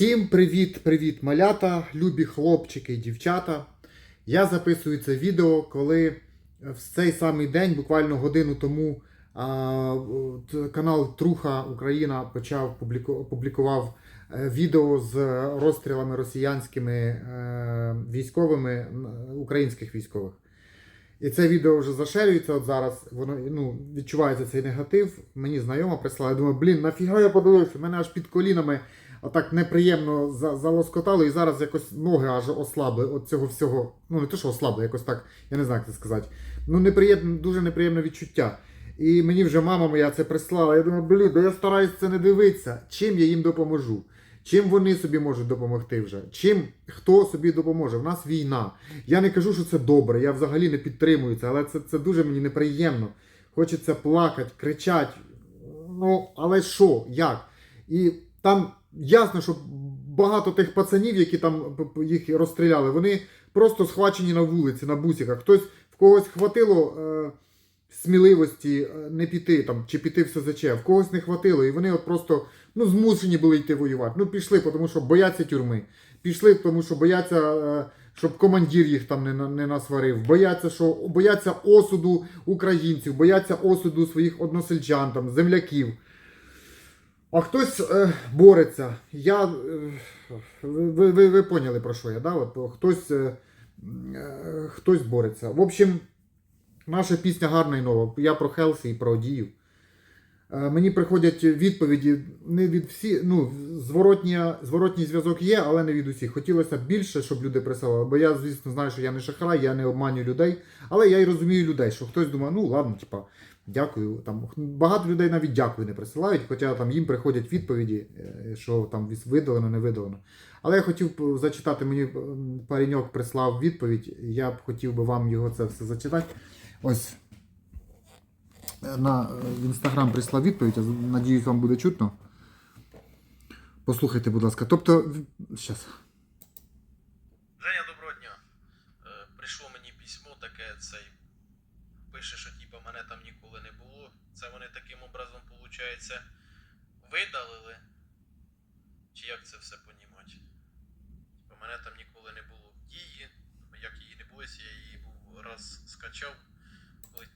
Всім привіт-привіт, малята, любі хлопчики і дівчата. Я записую це відео, коли в цей самий день, буквально годину тому, канал Труха Україна почав публіку- опублікував е, відео з розстрілами росіянськими е, військовими українських військових. І це відео вже заширюється от зараз. Воно ну, відчувається цей негатив. Мені знайома прислала. Я думаю, блін, нафіга я подивився? Мене аж під колінами отак неприємно залоскотало, і зараз якось ноги аж ослабли от цього всього. Ну не те, що ослабли, якось так, я не знаю, як це сказати. Ну, неприємне, дуже неприємне відчуття. І мені вже мама моя це прислала. Я думаю, блін, да я стараюсь це не дивитися. Чим я їм допоможу? Чим вони собі можуть допомогти вже? Чим хто собі допоможе? В нас війна. Я не кажу, що це добре, я взагалі не підтримую це, але це, це дуже мені неприємно. Хочеться плакати, кричати. Ну, але що, як? І там ясно, що багато тих пацанів, які там їх розстріляли, вони просто схвачені на вулиці, на бусиках. Хтось в когось хватило е, сміливості е, не піти там, чи піти в СЗЧ, в когось не хватило, і вони от просто ну, змушені були йти воювати. Ну, пішли, тому що бояться тюрми. Пішли, тому що бояться, е, щоб командир їх там не, не насварив. Бояться, що бояться осуду українців, бояться осуду своїх односельчан, там, земляків. А хтось е, бореться. Я, е, ви, ви, ви поняли про що я, да? От, хтось, е, е, хтось бореться. В общем, наша пісня гарна і нова. Я про Хелсі і про Дію. Е, Мені приходять відповіді не від всі, ну, зворотні, зворотній зв'язок є, але не від усіх. Хотілося б більше, щоб люди присилали. Бо я, звісно, знаю, що я не шахрай, я не обманюю людей. Але я й розумію людей, що хтось думає, ну ладно, типа, дякую. Там багато людей навіть дякую не присилають, хоча там їм приходять відповіді, е, що там видалено, не видалено. Але я хотів зачитати, мені пареньок прислав відповідь. Я б хотів би вам його це все зачитати. Ось на е, інстаграм прислав відповідь, надіюсь, вам буде чутно. Послухайте, будь ласка. Тобто, зараз. Женя, доброго дня. Е, прийшло мені письмо таке, цей. Пише, що типа мене там ніколи не було. Це вони таким образом, виходить, видалили. Чи як це все понімати? Типа мене там ніколи не було дії. Як її не було, я її був раз скачав. Коли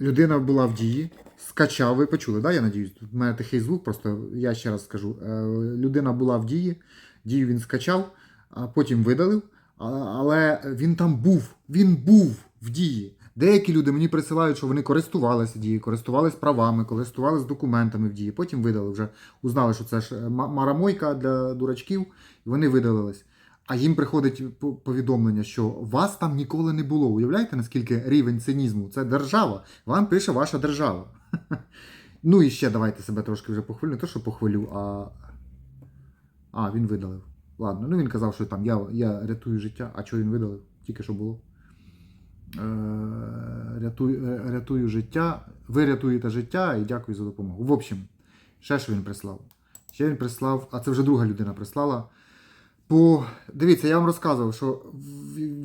Людина була в дії, скачав, ви почули, да, я надіюсь? Тут в мене тихий звук, просто я ще раз скажу. Е, Людина була в дії, дію він скачав, а потім видалив, але він там був, він був в дії. Деякі люди мені присилають, що вони користувалися дією, користувалися правами, користувалися документами в дії. Потім видали вже, узнали, що це ж е, марамойка для дурачків, і вони видалились. А їм приходить повідомлення, що вас там ніколи не було. Уявляєте, наскільки рівень цинізму? Це держава. Вам пише ваша держава. Ну і ще давайте себе трошки вже похвалю. Не то, що похвалю, а. А, він видалив. Ладно, ну він казав, що там я, я рятую життя. А чого він видалив? Тільки що було. Е, рятую, е, рятую життя. Ви рятуєте життя і дякую за допомогу. В общем, ще що він прислав. Ще він прислав, а це вже друга людина прислала. По... Дивіться, я вам розказував, що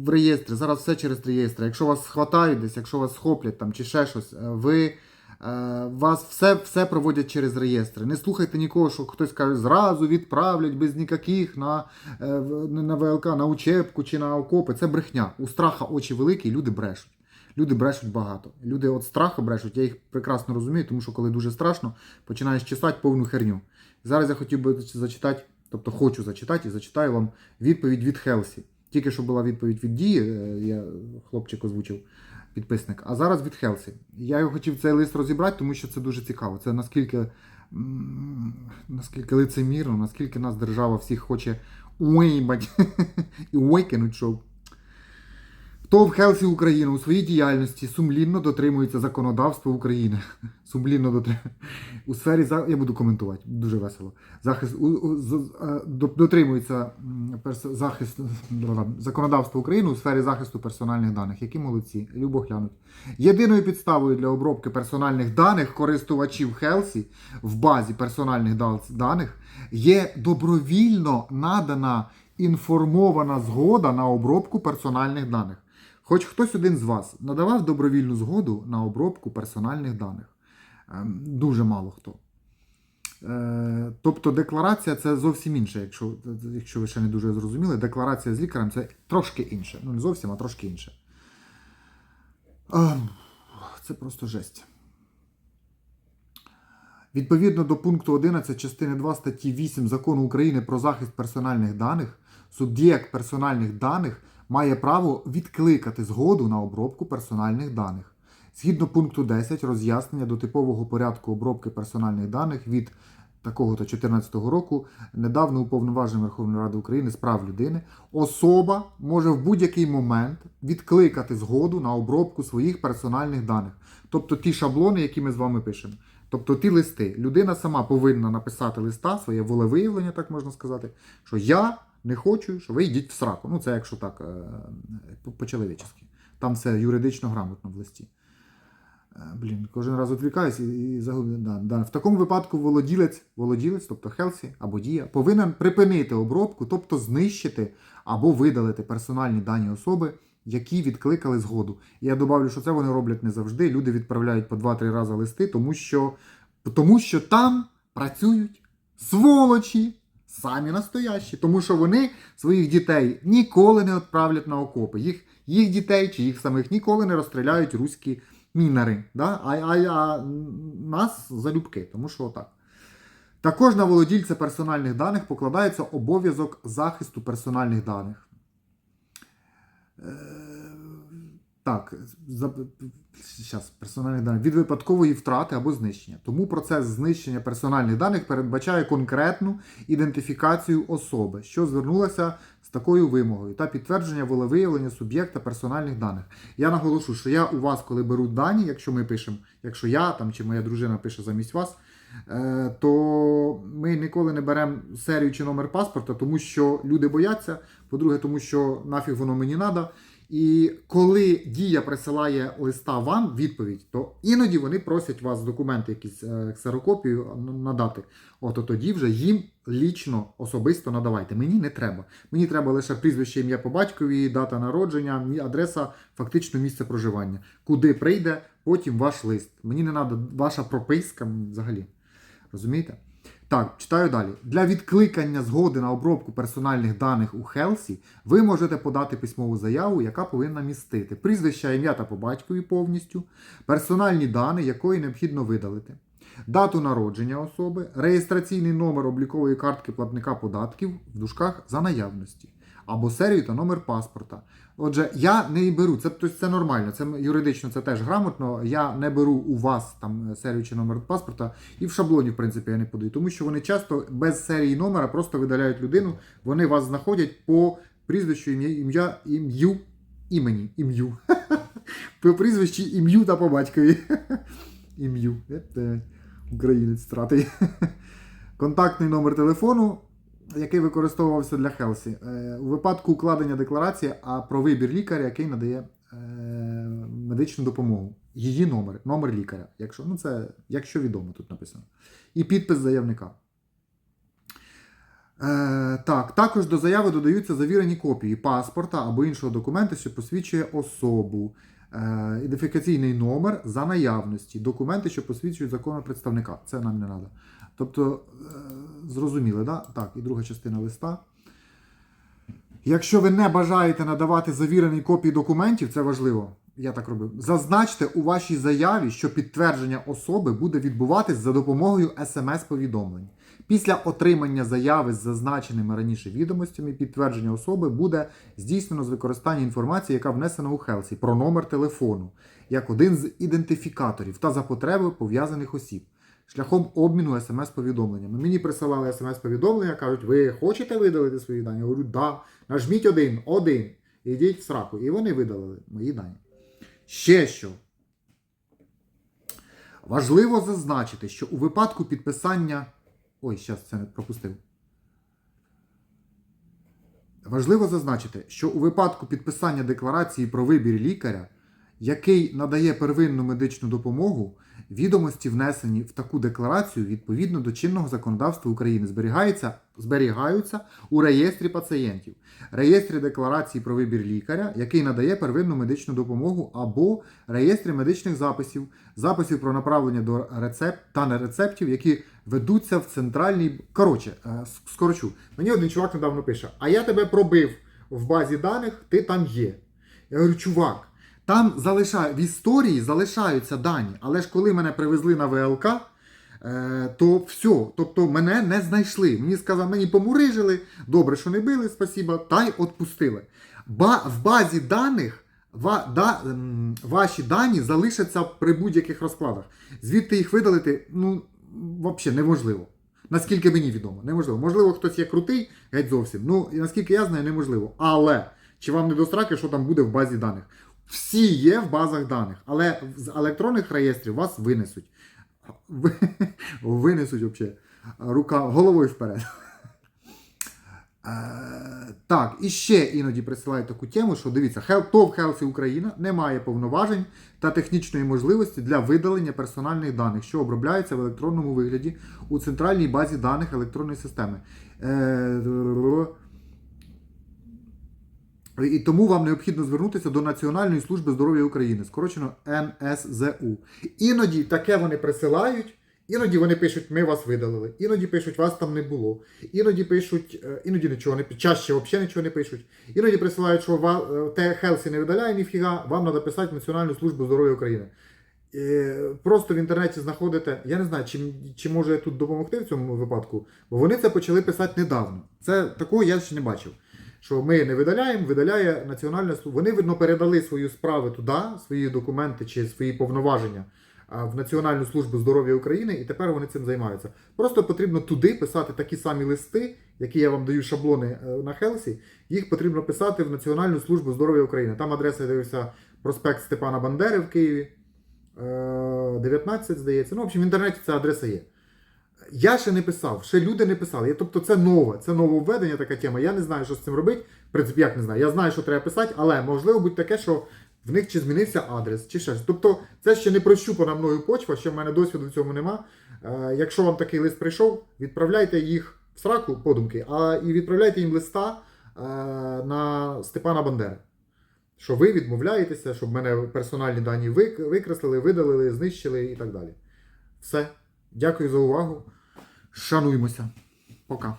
в, реєстрі, зараз все через реєстри. Якщо вас схватають десь, якщо вас схоплять там, чи ще щось, е, ви, вас все, все проводять через реєстри. Не слухайте нікого, що хтось каже, зразу відправлять без ніяких на, е, на ВЛК, на учебку чи на окопи. Це брехня. У страха очі великі, люди брешуть. Люди брешуть багато. Люди від страху брешуть, я їх прекрасно розумію, тому що коли дуже страшно, починаєш чесати повну херню. Зараз я хотів би зачитати, тобто хочу зачитати і зачитаю вам відповідь від Хелсі. Тільки що була відповідь від Дії, е, я хлопчик озвучив, підписник, а зараз від Хелсі. Я його хотів цей лист розібрати, тому що це дуже цікаво. Це наскільки, наскільки лицемірно, наскільки нас держава всіх хоче уїбать і викинуть, що Хто в Хелсі Україна у своїй діяльності сумлінно дотримується законодавства України. Сумлінно дотримується. У сфері за... я буду коментувати, дуже весело. Захист дотримується перс... захист законодавства України у сфері захисту персональних даних. Які молодці, любо глянуть. Єдиною підставою для обробки персональних даних користувачів Хелсі в базі персональних даних є добровільно надана інформована згода на обробку персональних даних. Хоч хтось один з вас надавав добровільну згоду на обробку персональних даних. Ем, Дуже мало хто. Е, тобто декларація це зовсім інше, якщо, якщо ви ще не дуже зрозуміли. Декларація з лікарем це трошки інше. Ну, не зовсім, а трошки інше. Ем, Це просто жесть. Відповідно до пункту 11 частини 2 статті 8 Закону України про захист персональних даних, суб'єкт персональних даних має право відкликати згоду на обробку персональних даних. Згідно пункту 10 роз'яснення до типового порядку обробки персональних даних від такого-то 2014 року недавно уповноважений Верховної Ради України з прав людини, особа може в будь-який момент відкликати згоду на обробку своїх персональних даних. Тобто ті шаблони, які ми з вами пишемо. Тобто ті листи. Людина сама повинна написати листа, своє волевиявлення, так можна сказати, що я не хочу, що ви йдіть в сраку. Ну, це якщо так, е, по- по-чоловічески. Там все юридично грамотно в листі. Е, Блін, кожен раз відвлікаюсь і загублю. Да, да. В такому випадку володілець, володілець, тобто Хелсі або Дія, повинен припинити обробку, тобто знищити або видалити персональні дані особи, які відкликали згоду. І я добавлю, що це вони роблять не завжди. Люди відправляють по 2-3 рази листи, тому що, тому що там працюють сволочі. Самі настоящі, тому що вони своїх дітей ніколи не відправлять на окопи. Їх, їх дітей чи їх самих ніколи не розстріляють руські мінари. Да? А, а, а нас залюбки, тому що так. Також на володільця персональних даних покладається обов'язок захисту персональних даних. Так, за, щас, персональних даних від випадкової втрати або знищення. Тому процес знищення персональних даних передбачає конкретну ідентифікацію особи, що звернулася з такою вимогою, та підтвердження волевиявлення суб'єкта персональних даних. Я наголошу, що я у вас, коли беру дані, якщо ми пишемо, якщо я там чи моя дружина пише замість вас, е, то ми ніколи не беремо серію чи номер паспорта, тому що люди бояться. По-друге, тому що нафіг воно мені треба. І коли дія присилає листа вам відповідь, то іноді вони просять вас документи, якісь е, ксерокопію надати. От от тоді вже їм лічно особисто надавайте. Мені не треба. Мені треба лише прізвище, ім'я по батькові, дата народження, адреса, фактично місце проживання. Куди прийде потім ваш лист. Мені не треба ваша прописка взагалі. Розумієте? Так, читаю далі. Для відкликання згоди на обробку персональних даних у Хелсі ви можете подати письмову заяву, яка повинна містити прізвище, ім'я та по батькові повністю, персональні дані, якої необхідно видалити, дату народження особи, реєстраційний номер облікової картки платника податків в дужках за наявності, або серію та номер паспорта. Отже, я не беру, це, тобто це нормально, це юридично це теж грамотно. Я не беру у вас там серію чи номер паспорта, і в шаблоні, в принципі, я не подаю, тому що вони часто без серії номера просто видаляють людину, вони вас знаходять по прізвищу, ім'я, ім'я, ім'ю, імені, ім'ю. По прізвищі, ім'ю та по батькові. Ім'ю. Це Українець стратий. Контактний номер телефону, який використовувався для Хелсі. Е, У випадку укладення декларації, а про вибір лікаря, який надає е, медичну допомогу. Її номер, номер лікаря. Якщо, ну це, якщо відомо, тут написано. І підпис заявника. Е, так, також до заяви додаються завірені копії паспорта або іншого документа, що посвідчує особу, ідентифікаційний номер за наявності, документи, що посвідчують законного представника. Це нам не треба. Тобто, е, зрозуміли, да? так? І друга частина листа. Якщо ви не бажаєте надавати завірені копії документів, це важливо. Я так робив. Зазначте у вашій заяві, що підтвердження особи буде відбуватись за допомогою смс-повідомлень. Після отримання заяви з зазначеними раніше відомостями, підтвердження особи буде здійснено з використання інформації, яка внесена у Хелсі, про номер телефону, як один з ідентифікаторів та за потреби пов'язаних осіб, шляхом обміну смс-повідомленнями. Мені присилали смс-повідомлення, кажуть, ви хочете видалити свої дані? Я говорю, да. Нажміть один, один. Ідіть в сраку. І вони видалили мої дані. Ще що. Важливо зазначити, що у випадку підписання. Ой, зараз це не пропустив. Важливо зазначити, що у випадку підписання декларації про вибір лікаря, який надає первинну медичну допомогу, відомості внесені в таку декларацію відповідно до чинного законодавства України зберігаються, зберігаються у реєстрі пацієнтів, реєстрі декларації про вибір лікаря, який надає первинну медичну допомогу, або реєстрі медичних записів, записів про направлення до рецепт та нерецептів, які ведуться в центральній. Коротше, е, скорочу. Мені один чувак недавно пише: А я тебе пробив в базі даних, ти там є. Я говорю, чувак, там залишаю, в історії залишаються дані, але ж коли мене привезли на ВЛК, е, то все, тобто мене не знайшли. Мені сказали, мені помурижили, добре, що не били, спасіба, та й відпустили. Ба, в базі даних ва, да, ваші дані залишаться при будь-яких розкладах. Звідти їх видалити, ну, взагалі неможливо. Наскільки мені відомо, неможливо. Можливо, хтось є крутий, геть зовсім. Ну, наскільки я знаю, неможливо. Але чи вам не до страки, що там буде в базі даних? Всі є в базах даних, але з електронних реєстрів вас винесуть. Винесуть взагалі. Рука головою вперед. Е, Так, і ще іноді присилають таку тему, що дивіться, ТОВ Хелсі Україна не має повноважень та технічної можливості для видалення персональних даних, що обробляються в електронному вигляді у центральній базі даних електронної системи. І тому вам необхідно звернутися до Національної служби здоров'я України, скорочено НСЗУ. Іноді таке вони присилають, іноді вони пишуть, ми вас видалили, іноді пишуть, вас там не було, іноді пишуть, е, іноді нічого не пишуть, чаще взагалі нічого не пишуть. Іноді присилають, що е, те Хелсі не видаляє ніфіга, вам треба писати в Національну службу здоров'я України. Е, Просто в інтернеті знаходите, я не знаю, чи, чи може тут допомогти в цьому випадку, бо вони це почали писати недавно. Це такого я ще не бачив. Що ми не видаляємо, видаляє Національна служба. Вони, видно, передали свої справи туди, свої документи чи свої повноваження в Національну службу здоров'я України, і тепер вони цим займаються. Просто потрібно туди писати такі самі листи, які я вам даю шаблони е, на Хелсі. Їх потрібно писати в Національну службу здоров'я України. Там адреса я дивився проспект Степана Бандери в Києві. Е, 19, здається. Ну, в общем, в інтернеті ця адреса є. Я ще не писав, ще люди не писали. Я, тобто це нове, це нововведення, така тема. Я не знаю, що з цим робити. В принципі, як не знаю. Я знаю, що треба писати, але можливо будь таке, що в них чи змінився адрес, чи ще щось. Тобто, це ще не прощупана мною почва, ще в мене досвіду в цьому нема. Е, якщо вам такий лист прийшов, відправляйте їх в сраку подумки, а і відправляйте їм листа е, на Степана Бандери. Що ви відмовляєтеся, щоб мене персональні дані викреслили, видалили, знищили і так далі. Все. Дякую за увагу. Шануймося. Пока.